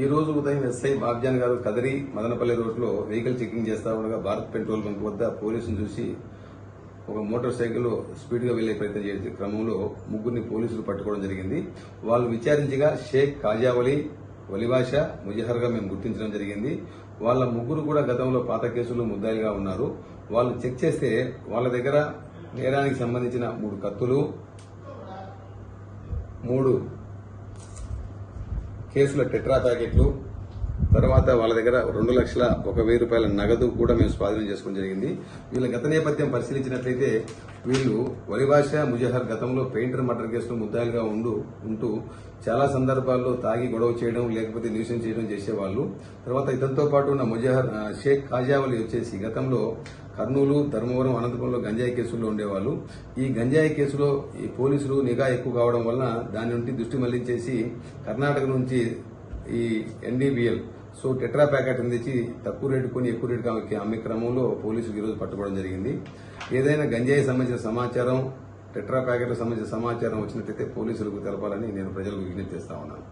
ఈ రోజు ఉదయం ఎస్ఐ బాబ్జాన్ గారు కదిరి మదనపల్లి రోడ్లో వెహికల్ చెకింగ్ చేస్తా ఉండగా భారత్ పెట్రోల్ బంక్ వద్ద పోలీసులు చూసి ఒక మోటార్ సైకిల్ స్పీడ్గా వెళ్ళే ప్రయత్నం చేసే క్రమంలో ముగ్గురిని పోలీసులు పట్టుకోవడం జరిగింది. వాళ్ళు విచారించగా షేక్ కాజావలి వలిభాష ముజహర్గా మేము గుర్తించడం జరిగింది. వాళ్ళ ముగ్గురు కూడా గతంలో పాత కేసులు ముద్దాయిలుగా ఉన్నారు. వాళ్ళు చెక్ చేస్తే వాళ్ళ దగ్గర నేరానికి సంబంధించిన మూడు కత్తులు మూడు కేసుల టెట్రా ప్యాకెట్లు తర్వాత వాళ్ళ దగ్గర రెండు లక్షల ఒక వెయ్యి రూపాయల నగదు కూడా మేము స్వాధీనం చేసుకోవడం జరిగింది. వీళ్ళ గత నేపథ్యం పరిశీలించినట్లయితే వీళ్ళు వరిభాష ముజహర్ గతంలో పెయింటర్ మర్డర్ కేసులో ముద్దాయిలుగా ఉండు ఉంటూ చాలా సందర్భాల్లో తాగి గొడవ చేయడం లేకపోతే న్యూసెన్స్ చేయడం చేసేవాళ్ళు. తర్వాత ఇతనితో పాటు ఉన్న ముజహర్ షేక్ కాజావలి వచ్చేసి గతంలో కర్నూలు ధర్మవరం అనంతపురంలో గంజాయి కేసుల్లో ఉండేవాళ్ళు. ఈ గంజాయి కేసులో ఈ పోలీసులు నిఘా ఎక్కువ కావడం వలన దాని నుండి దృష్టి మళ్ళించేసి కర్ణాటక నుంచి ఈ ఎన్డీబీఎల్ సో టెట్రా ప్యాకెట్ తెచ్చి తక్కువ రేటు కొని ఎక్కువ రేటుకి అమ్మే క్రమంలో పోలీసులు ఈరోజు పట్టుకోవడం జరిగింది. ఏదైనా గంజాయి సంబంధించిన సమాచారం టెట్రా ప్యాకెట్లకు సంబంధించిన సమాచారం వచ్చినట్లయితే పోలీసులకు తెలపాలని నేను ప్రజలకు విజ్ఞప్తి చేస్తా ఉన్నాను.